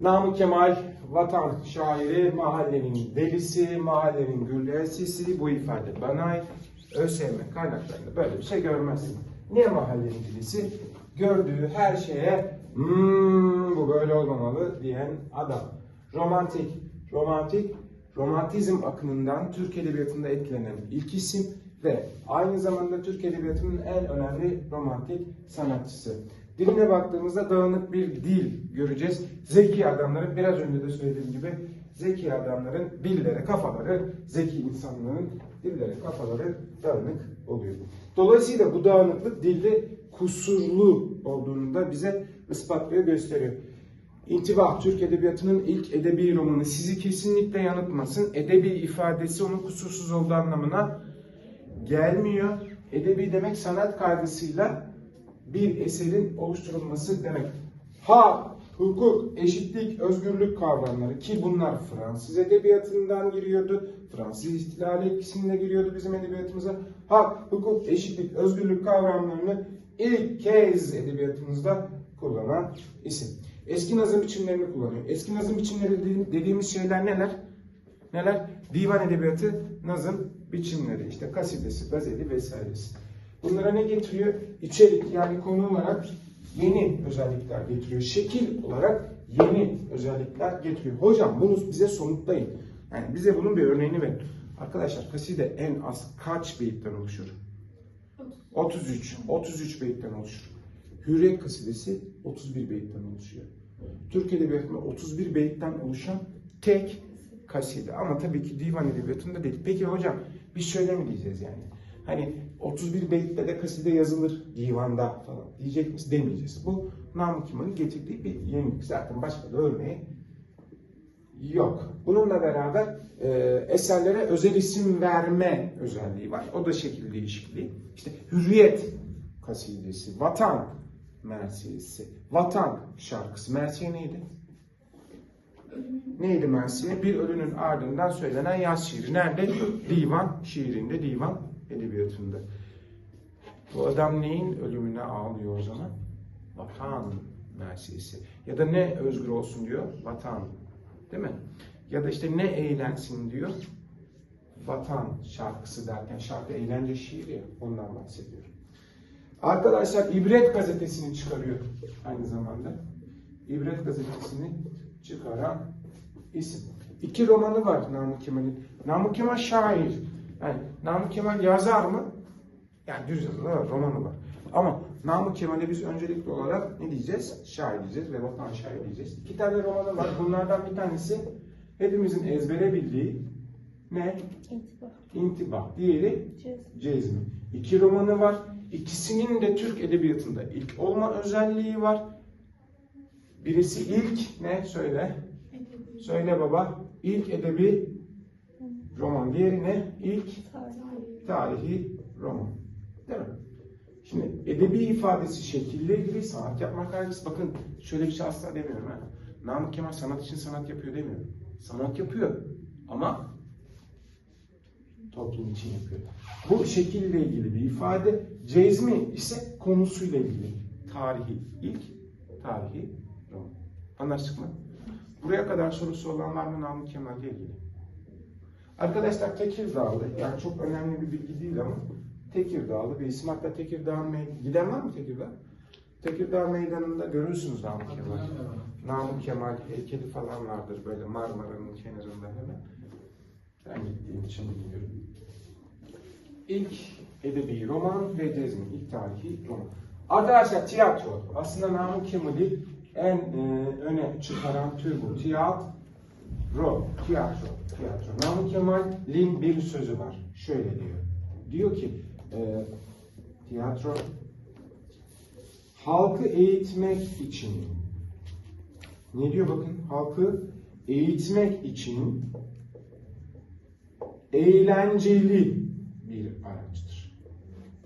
Namık Kemal vatan şairi, mahallenin delisi, mahallenin güllesisi bu ifade bana ait. ÖSYM kaynaklarında böyle bir şey görmezsin. Ne mahallenin delisi? Gördüğü her şeye "Hmm, bu böyle olmamalı diyen adam. Romantik, romantik, romantizm akımından Türk Edebiyatı'nda etkilenen ilk isim ve aynı zamanda Türk Edebiyatı'nın en önemli romantik sanatçısı. Diline baktığımızda dağınık bir dil göreceğiz. Zeki adamların, biraz önce de söylediğim gibi zeki adamların dilleri, kafaları, zeki insanların dilleri, kafaları dağınık oluyor. Dolayısıyla bu dağınıklık dilde kusurlu olduğunu da bize ispatlıyor, gösteriyor. İntibah, Türk Edebiyatı'nın ilk edebi romanı sizi kesinlikle yanıltmasın. Edebi ifadesi onun kusursuz olduğu anlamına gelmiyor. Edebi demek sanat kaygısıyla bir eserin oluşturulması demek. Ha, hukuk, eşitlik, özgürlük kavramları ki bunlar Fransız edebiyatından giriyordu. Fransız ihtilali etkisinde giriyordu bizim edebiyatımıza. Hak, hukuk, eşitlik, özgürlük kavramlarını ilk kez edebiyatımızda kullanan isim. Eski nazım biçimlerini kullanıyor. Eski nazım biçimleri dediğim- dediğimiz şeyler neler? Neler? Divan edebiyatı, nazım biçimleri, işte kasidesi, gazeli vesairesi. Bunlara ne getiriyor? İçerik yani konu olarak yeni özellikler getiriyor. Şekil olarak yeni özellikler getiriyor. Hocam bunu bize somutlayın. Yani bize bunun bir örneğini verin. Arkadaşlar kaside en az kaç beyitten oluşur? 33. 33 beyitten oluşur. Hürriyet kasidesi 31 beyitten oluşuyor. Türk Edebiyatı'nda 31 beyitten oluşan tek kaside. Ama tabii ki divan edebiyatında değil. Peki hocam biz şöyle mi diyeceğiz yani? Hani 31 beytte de kaside yazılır divanda falan diyecek miyiz? Demeyeceğiz. Bu Namık Kemal'in getirdiği bir yenilik. Zaten başka da örneği yok. Bununla beraber e, eserlere özel isim verme özelliği var. O da şekil değişikliği. İşte hürriyet kasidesi, vatan mersiyesi, vatan şarkısı. Mersiye neydi? Neydi Mersiye? Bir ölünün ardından söylenen yaz şiiri. Nerede? Divan şiirinde, divan edebiyatında. Bu adam neyin ölümüne ağlıyor o zaman? Vatan mersiyesi. Ya da ne özgür olsun diyor? Vatan. Değil mi? Ya da işte ne eğlensin diyor? Vatan şarkısı derken şarkı eğlence şiiri ondan bahsediyorum. Arkadaşlar İbret gazetesini çıkarıyor aynı zamanda. İbret gazetesini çıkaran isim. İki romanı var Namık Kemal'in. Namık Kemal şair. Yani Namık Kemal yazar mı? Yani düz yazılı var, romanı var. Ama Namık Kemal'e biz öncelikli olarak ne diyeceğiz? Şair diyeceğiz ve vatan şair diyeceğiz. İki tane romanı var. Bunlardan bir tanesi hepimizin ezbere bildiği ne? İntibah. İntibah. Diğeri Cez. Cezmi. İki romanı var. İkisinin de Türk edebiyatında ilk olma özelliği var. Birisi ilk ne söyle? Edebi. Söyle baba. İlk edebi roman. Diğeri ne? İlk Tarihi. roman. Değil mi? Şimdi edebi ifadesi şekille ilgili sanat yapmak kaygısı. Bakın şöyle bir şey asla demiyorum ha. Namık Kemal sanat için sanat yapıyor demiyorum. Sanat yapıyor ama toplum için yapıyor. Bu şekille ilgili bir ifade. Cezmi ise konusuyla ilgili. Tarihi, ilk tarihi roman. Anlaştık mı? Buraya kadar sorusu olan var mı Namık Kemal'le ilgili? Arkadaşlar Tekirdağlı, yani çok önemli bir bilgi değil ama Tekirdağlı bir isim. Hatta Tekirdağ meydanı, giden var mı Tekirdağ? Tekirdağ meydanında görürsünüz Namık Kemal. Namık Kemal heykeli falan vardır böyle Marmara'nın kenarında hemen. Ben gittiğim için biliyorum. İlk edebi roman ve Cezmi, ilk tarihi roman. Arkadaşlar tiyatro. Aslında Namık Kemal'i en e, öne çıkaran tür bu. Tiyatro. Tiyatro. Tiyatro. Namık Kemal'in bir sözü var. Şöyle diyor. Diyor ki e, tiyatro halkı eğitmek için ne diyor bakın halkı eğitmek için eğlenceli bir araçtır.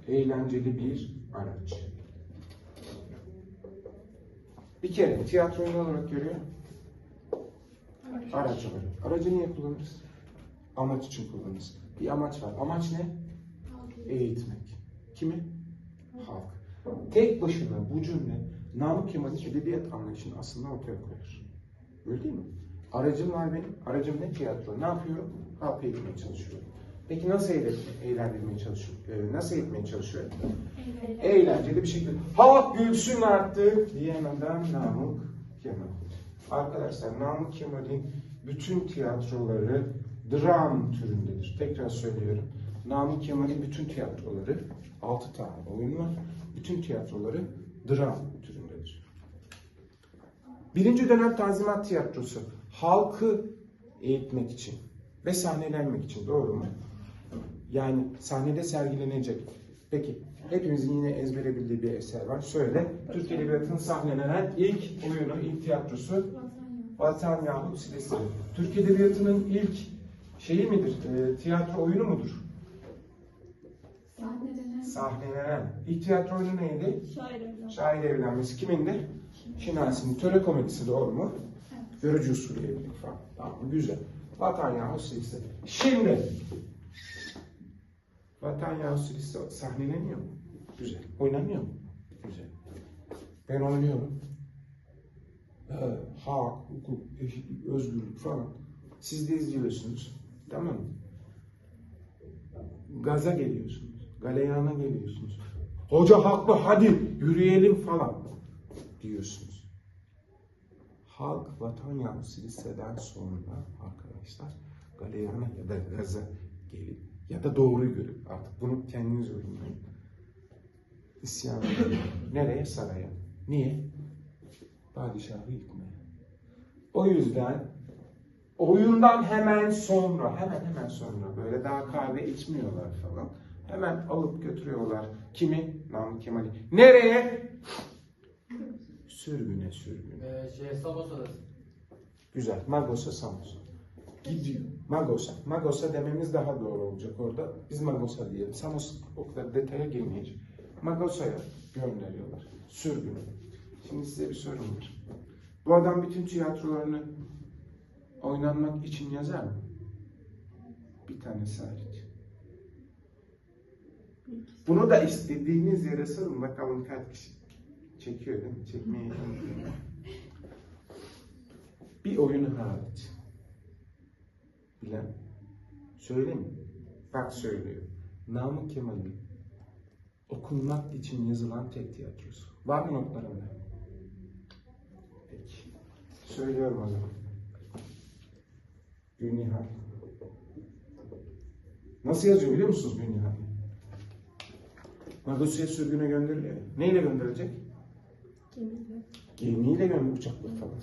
Eğlenceli bir araç. Bir kere tiyatroyu olarak görüyor? Araç olarak. Aracı niye kullanırız? Amaç için kullanırız. Bir amaç var. Amaç ne? Eğitmek. Kimi? Halk. Tek başına bu cümle Namık Kemal'in edebiyat anlayışını aslında ortaya koyar. Öyle değil mi? Aracım var benim. Aracım ne tiyatro? Ne yapıyorum? Halk eğitmeye çalışıyorum. Peki nasıl eğlen- eğlendirmeye çalışıyorum? Ee, nasıl eğitmeye çalışıyorum? Eğlenceli bir şekilde. Halk gülsün artık diyen adam Namık Kemal. Arkadaşlar Namık Kemal'in bütün tiyatroları dram türündedir. Tekrar söylüyorum. Namık Kemal'in bütün tiyatroları, 6 tane oyun var. Bütün tiyatroları dram türündedir. Birinci dönem Tanzimat Tiyatrosu halkı eğitmek için ve sahnelenmek için doğru mu? Yani sahnede sergilenecek. Peki hepimizin yine ezbere bildiği bir eser var. Söyle. Türk Edebiyatı'nın sahnelenen ilk oyunu, ilk tiyatrosu Vatan Yahut Silesi. Türk Edebiyatı'nın ilk şeyi midir? E, tiyatro oyunu mudur? Sahnelenen Sahnelenen. İlk tiyatro oyunu neydi? şair evlen. Şair evlenmesi kimindi? Şinasi'nin töre komedisi doğru mu? Görücü usulü evlilik falan. Tamam güzel. Vatan Yahut Silisi. Şimdi Vatan Yahut Silisi sahneleniyor mu? Güzel. Oynanıyor mu? Güzel. Ben oynuyorum. Ee, hak, hukuk, eşitlik, özgürlük falan. Siz de izliyorsunuz. Tamam mı? Gaza geliyorsunuz. Galeyana geliyorsunuz. Hoca haklı hadi yürüyelim falan diyorsunuz. Halk vatan yansısı liseden sonra arkadaşlar galeyana ya da gaza gelip ya da doğruyu görüp artık bunu kendiniz yorumlayın. İsyan. Nereye? Saraya. Niye? Padişahı yıkmaya. O yüzden oyundan hemen sonra, hemen hemen sonra böyle daha kahve içmiyorlar falan. Hemen alıp götürüyorlar. Kimi? Namık Kemal'i. Nereye? Sürgüne sürgüne. Ee, şey, Samos Odası. Güzel. Magos'a Samos. Gidiyor. Magos'a. Magos'a dememiz daha doğru olacak orada. Biz Magos'a diyelim. Samos o kadar detaya girmeyecek. Magosa'ya gönderiyorlar. Sürgüne. Şimdi size bir sorum var. Bu adam bütün tiyatrolarını oynanmak için yazar mı? Bir tanesi hariç. Bunu da istediğiniz yere sorun bakalım kaç kişi çekiyor değil mi? Unutmayın. Bir oyunu hariç. Bilen. Söyle mi? Bak söylüyor. Namık Kemal'in okunmak için yazılan tek tiyatrosu. Var mı notlarında? Söylüyorum o zaman. Gülnihal. Nasıl yazıyor biliyor musunuz Gülnihal? Magosya sürgüne gönderiliyor. Neyle gönderilecek? Gemiyle. Gemiyle gönder uçakla falan.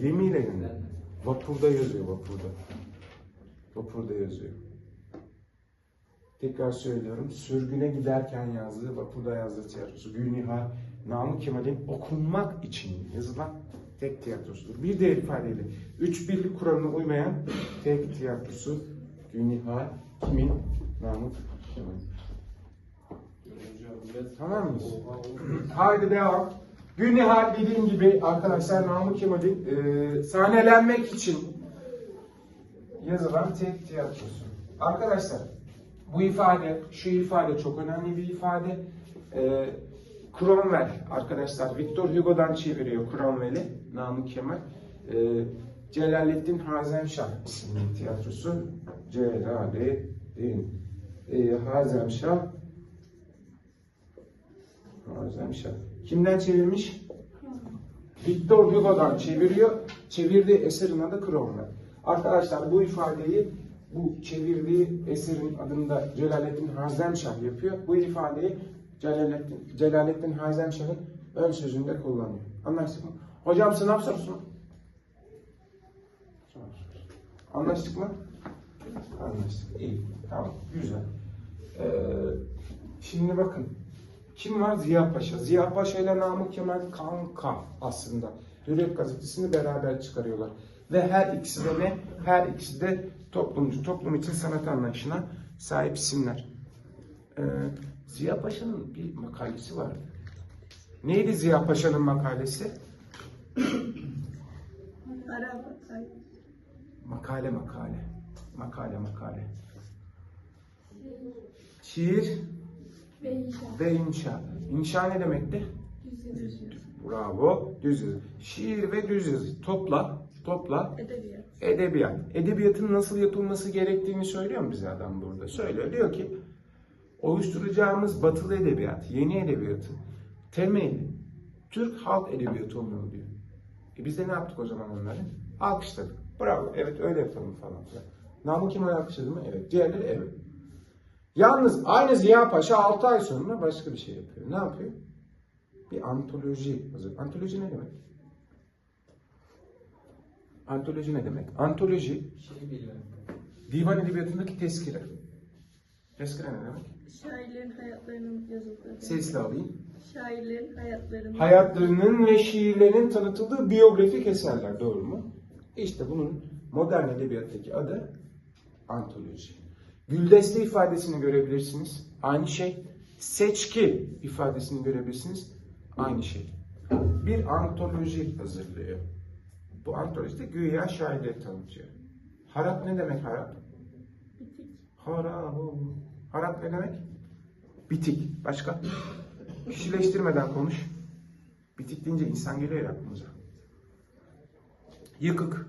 Gemiyle gönder. Vapurda yazıyor vapurda. Vapurda yazıyor. Tekrar söylüyorum. Sürgüne giderken yazdığı, vapurda yazdığı tiyatrosu. Gülnihal, Namık Kemal'in okunmak için yazılan tek tiyatrosudur. Bir diğer ifadeyle, üç birlik kuralına uymayan tek tiyatrosu Gülnihal, kimin? Namık Kemal'in. Tamam mıyız? Haydi devam. Gülnihal dediğim gibi arkadaşlar Namık Kemal'in e, sahnelenmek için yazılan tek tiyatrosu. Arkadaşlar bu ifade, şu ifade çok önemli bir ifade. E, Cromwell arkadaşlar Victor Hugo'dan çeviriyor Cromwell'i Namık Kemal. E, Celalettin Hazemşah isimli tiyatrosu. Celalettin e, Hazemşah Hazemşah. Kimden çevirmiş? Victor Hugo'dan çeviriyor. Çevirdiği eserin adı Cromwell. Arkadaşlar bu ifadeyi bu çevirdiği eserin adında Celalettin Hazemşah yapıyor. Bu ifadeyi Celalettin, Celalettin Hazemşah'ın ön sözünde kullanıyor. Anlaştık mı? Hocam sınav sorusu mu? Anlaştık mı? Anlaştık. İyi. Tamam. Güzel. Ee, şimdi bakın. Kim var? Ziya Paşa. Ziya Paşa ile Namık Kemal kanka aslında. Hürriyet gazetesini beraber çıkarıyorlar. Ve her ikisi de ne? Her ikisi de toplumcu, toplum için sanat anlayışına sahip isimler. Ee, Ziya Paşa'nın bir makalesi vardı. Neydi Ziya Paşa'nın makalesi? Makale makale. Makale makale. Şiir Ve ve inşa. İnşa ne demekti? Yüz yazıcı. Bravo. Düz yazı. Şiir ve düz yazı. Topla. Topla. Edebiyat. Edebiyat. Edebiyatın nasıl yapılması gerektiğini söylüyor mu bize adam burada? Söylüyor. Diyor ki oluşturacağımız batılı edebiyat, yeni edebiyatın temeli Türk halk edebiyatı olmalı diyor. E biz de ne yaptık o zaman onları? Alkışladık. Bravo. Evet öyle yapalım falan filan. Namık Kemal alkışladı mı? Evet. Diğerleri evet. Yalnız aynı Ziya Paşa 6 ay sonra başka bir şey yapıyor. Ne yapıyor? Bir antoloji hazır. Antoloji ne demek? Antoloji ne demek? Antoloji Şey divan edebiyatındaki tezkire. Tezkire ne demek? Şairlerin hayatlarının yazıldığı. Sesli alayım. Şairlerin hayatlarının. Hayatlarının ve şiirlerinin tanıtıldığı biyografik eserler doğru mu? İşte bunun modern edebiyattaki adı antoloji. Güldeste ifadesini görebilirsiniz. Aynı şey. Seçki ifadesini görebilirsiniz. Aynı şey. Bir antoloji hazırlıyor. Bu antolojide güya şairleri tanıtıyor. Harap ne demek harap? Bitik. Harap. Ne demek? Bitik. Başka? Kişileştirmeden konuş. Bitik deyince insan geliyor ya aklımıza. Yıkık.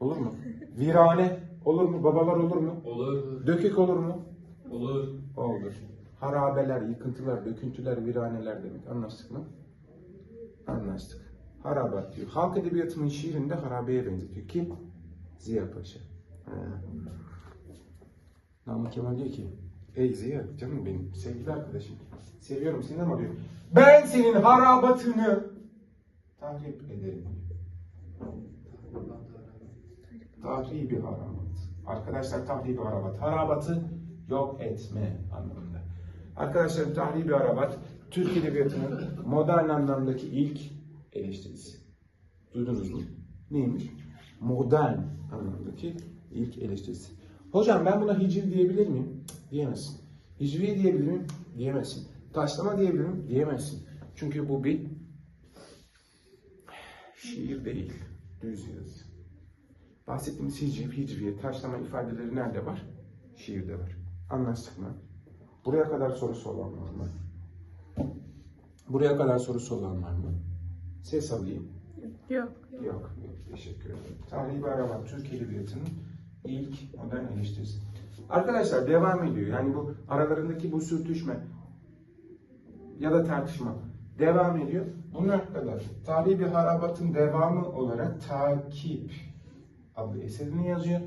Olur mu? Virane. Olur mu? Babalar olur mu? Olur. Dökük olur mu? Olur. Olur. Harabeler, yıkıntılar, döküntüler, viraneler demek. Anlaştık mı? Anlaştık. Harabat diyor. Halk edebiyatının şiirinde harabeye benzetiyor. Kim? Ziya Paşa. He. Namık Kemal diyor ki, Ey Ziya canım benim, sevgili arkadaşım, seviyorum seni ama diyor, ben senin harabatını tahrip ederim. Tahribi harabat. Arkadaşlar tahribi harabat. Harabatı yok etme anlamında. Arkadaşlar tahribi harabat Türk Edebiyatı'nın modern anlamdaki ilk eleştirisi. Duydunuz mu? Neymiş? Modern anlamdaki ilk eleştirisi. Hocam ben buna hicr diyebilir miyim? Diyemezsin. Hicri diyebilir miyim? Diyemezsin. Taşlama diyebilir miyim? Diyemezsin. Çünkü bu bir şiir değil. Düz yazı. Bahsettiğimiz hicri, hicriye, taşlama ifadeleri nerede var? Şiirde var. Anlaştık mı? Buraya kadar sorusu olan var mı? Buraya kadar sorusu olan var mı? Ses alayım. Yok. Yok, yok. Teşekkür ederim. Tarihi bir arama Türk Edebiyatı'nın ilk modern eleştirisi. Arkadaşlar devam ediyor. Yani bu aralarındaki bu sürtüşme ya da tartışma devam ediyor. Bunlar kadar. Tarihi bir harabatın devamı olarak Takip adlı eserini yazıyor.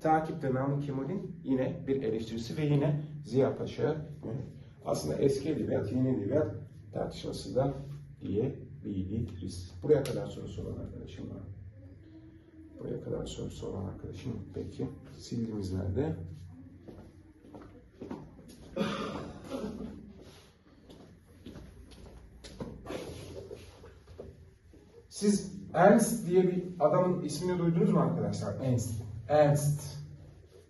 Takipte Namık Kemal'in yine bir eleştirisi ve yine Ziya yönelik. Aslında eski edebiyat, yeni edebiyat tartışması da diyebiliriz. Buraya kadar sorusu olan arkadaşım var. Buraya kadar sorusu olan arkadaşım. Peki. Sildiğimiz nerede? Siz Ernst diye bir adamın ismini duydunuz mu arkadaşlar? Ernst. Ernst.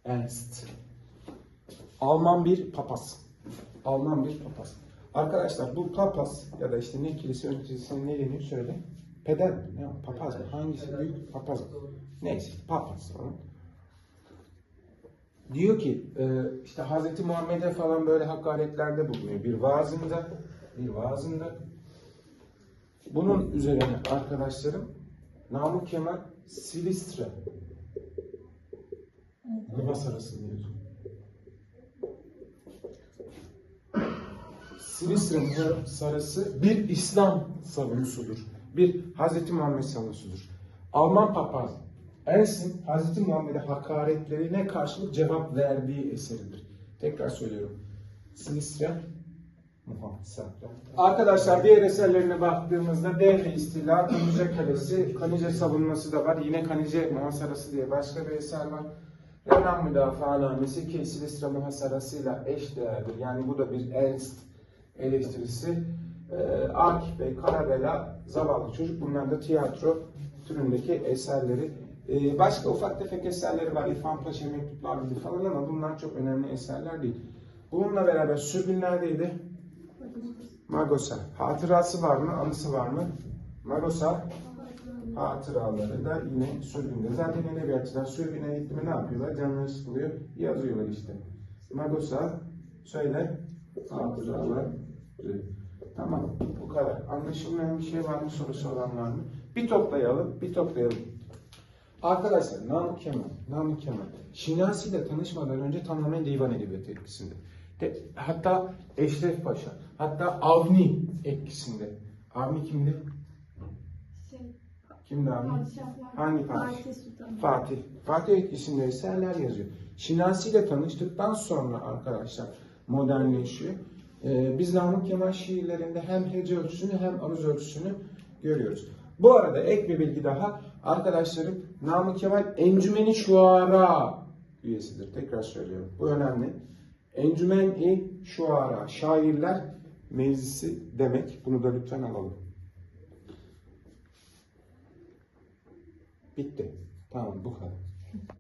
Ernst. Alman bir papaz. Alman bir papaz. Arkadaşlar bu papaz ya da işte ne kilise yöneticisine ne deniyor söyle. Peder mi? Ne? Papaz mı? Hangisi büyük? Papaz mı? Neyse papaz falan. Diyor ki e, işte Hazreti Muhammed'e falan böyle hakaretlerde bulunuyor. Bir vaazında bir vaazında bunun üzerine arkadaşlarım Namık Kemal Silistre Muhasarası'nı yazıyor. Silistre Muhasarası bir İslam savunusudur. Bir Hazreti Muhammed savunusudur. Alman papaz Ernst'in Hazreti Muhammed'e hakaretlerine karşılık cevap verdiği eseridir. Tekrar söylüyorum. Silistre Muhasara. Arkadaşlar diğer eserlerine baktığımızda Devre İstila, Kanice Kalesi, Kanice Savunması da var. Yine Kanice Muhasarası diye başka bir eser var. Renan Müdafaa Namesi ki Silistre Muhasarası'yla eşdeğerdir. Yani bu da bir Ernst eleştirisi. Ee, Akif Bey, Karabela, Zavallı Çocuk bunlar da tiyatro türündeki eserleri. Ee, başka ufak tefek eserleri var. İrfan Paşa mektupları falan ama bunlar çok önemli eserler değil. Bununla beraber neredeydi? Magosa. Hatırası var mı? Anısı var mı? Magosa hatıraları da yine sürgünde. Zaten edebiyatçılar sürgüne gitti mi ne yapıyorlar? Canları sıkılıyor. Yazıyorlar işte. Magosa söyle hatıraları. Tamam. Bu kadar. Anlaşılmayan bir şey var mı? Sorusu olan var mı? Bir toplayalım. Bir toplayalım. Arkadaşlar Namık Kemal, Namık Kemal. Şinasi ile tanışmadan önce tamamen divan edebiyatı etkisinde. De, hatta Eşref Paşa, hatta Avni etkisinde. Avni kimdi? Şey, Kimdi Avni? Hangi? Fatih. Fatih. Fatih etkisinde eserler yazıyor. Şinasi ile tanıştıktan sonra arkadaşlar modernleşiyor. Ee, biz Namık Kemal şiirlerinde hem hece ölçüsünü hem aruz ölçüsünü görüyoruz. Bu arada ek bir bilgi daha. Arkadaşlarım Namık Kemal Encümeni Şuara üyesidir. Tekrar söylüyorum. Bu önemli. Encümeni Şuara, şairler meclisi demek. Bunu da lütfen alalım. Bitti. Tamam bu kadar.